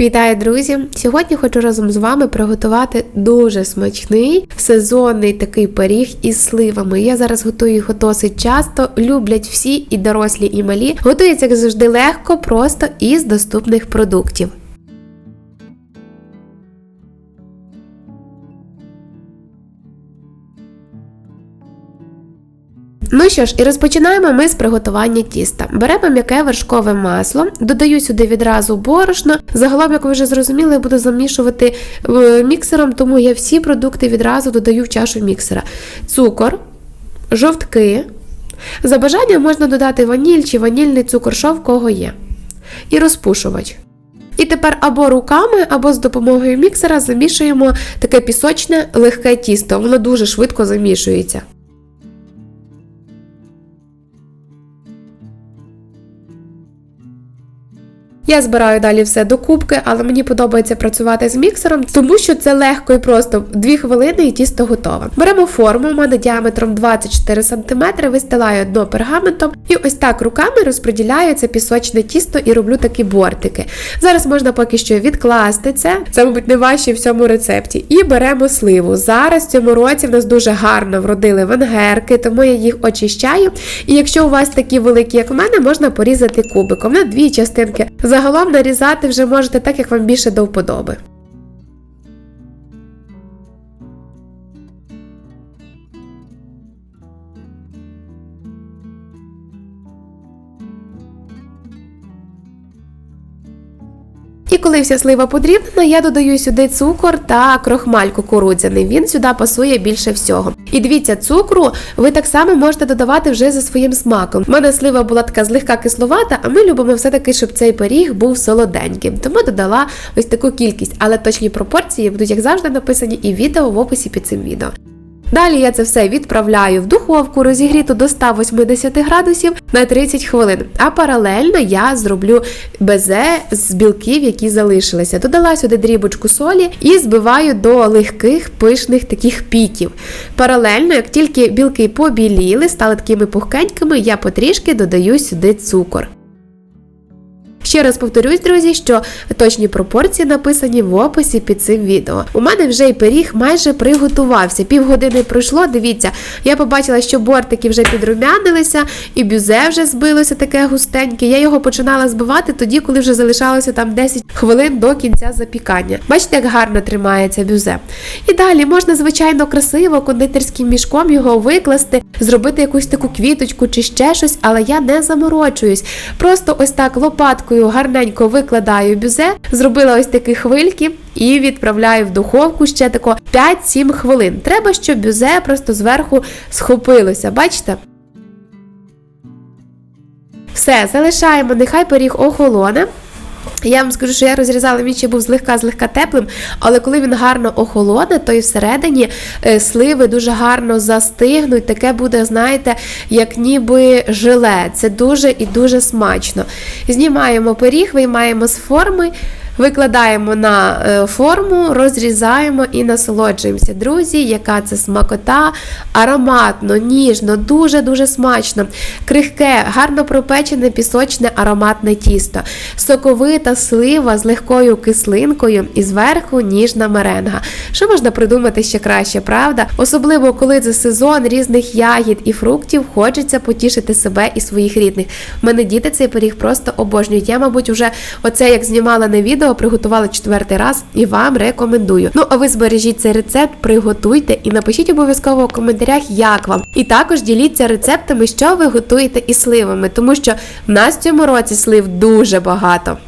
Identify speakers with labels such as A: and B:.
A: Вітаю, друзі! Сьогодні хочу разом з вами приготувати дуже смачний сезонний такий пиріг із сливами. Я зараз готую його досить часто. Люблять всі і дорослі, і малі. Готується як завжди легко, просто із доступних продуктів. Ну що ж, і розпочинаємо ми з приготування тіста. Беремо м'яке вершкове масло, додаю сюди відразу борошно. Загалом, як ви вже зрозуміли, я буду замішувати е, міксером, тому я всі продукти відразу додаю в чашу міксера. Цукор, жовтки. За бажанням можна додати ваніль чи ванільний цукор, що в кого є. І розпушувач. І тепер або руками, або з допомогою міксера замішуємо таке пісочне легке тісто. Воно дуже швидко замішується. Я збираю далі все до кубки, але мені подобається працювати з міксером, тому що це легко і просто 2 хвилини і тісто готове. Беремо форму, у мене діаметром 24 см, вистилаю дно пергаментом і ось так руками розподіляю це пісочне тісто і роблю такі бортики. Зараз можна поки що відкласти це, це, мабуть, не важче в цьому рецепті. І беремо сливу. Зараз в цьому році в нас дуже гарно вродили венгерки, тому я їх очищаю. І якщо у вас такі великі, як у мене, можна порізати кубиком на дві частинки. Загалом нарізати вже можете так, як вам більше до вподоби. І коли вся слива подрібнена, я додаю сюди цукор та крохмаль кукурудзяний. Він сюди пасує більше всього. І дивіться, цукру ви так само можете додавати вже за своїм смаком. У мене слива була така злегка кисловата, а ми любимо все-таки, щоб цей пиріг був солоденьким. Тому додала ось таку кількість, але точні пропорції будуть, як завжди, написані і відео в описі під цим відео. Далі я це все відправляю в духовку, розігріту до 180 градусів на 30 хвилин. А паралельно я зроблю безе з білків, які залишилися. Додала сюди дрібочку солі і збиваю до легких пишних таких піків. Паралельно, як тільки білки побіліли, стали такими пухкенькими, я потрішки додаю сюди цукор. Ще раз повторюсь, друзі, що точні пропорції написані в описі під цим відео. У мене вже й пиріг майже приготувався. Півгодини пройшло. Дивіться, я побачила, що бортики вже підрумянилися, і бюзе вже збилося таке густеньке. Я його починала збивати тоді, коли вже залишалося там 10 хвилин до кінця запікання. Бачите, як гарно тримається бюзе. І далі можна, звичайно, красиво кондитерським мішком його викласти, зробити якусь таку квіточку чи ще щось, але я не заморочуюсь. Просто ось так лопаткою гарненько викладаю бюзе, зробила ось такі хвильки і відправляю в духовку ще тако 5-7 хвилин. Треба, щоб бюзе просто зверху схопилося. Бачите? Все, залишаємо, нехай пиріг охолоне. Я вам скажу, що я розрізала, він ще був злегка-злегка теплим, але коли він гарно охолоне, то і всередині е, сливи дуже гарно застигнуть. Таке буде, знаєте, як ніби желе. Це дуже і дуже смачно. Знімаємо пиріг, виймаємо з форми. Викладаємо на е, форму, розрізаємо і насолоджуємося. Друзі, яка це смакота, ароматно, ніжно, дуже-дуже смачно, крихке, гарно пропечене пісочне ароматне тісто, соковита слива з легкою кислинкою і зверху ніжна меренга. Що можна придумати ще краще, правда? Особливо, коли це сезон різних ягід і фруктів, хочеться потішити себе і своїх рідних. Мене діти цей пиріг просто обожнюють. Я, мабуть, вже оце як знімала на відео відео приготувала четвертий раз і вам рекомендую. Ну а ви збережіть цей рецепт, приготуйте і напишіть обов'язково у коментарях, як вам. І також діліться рецептами, що ви готуєте із сливами, тому що в нас в цьому році слив дуже багато.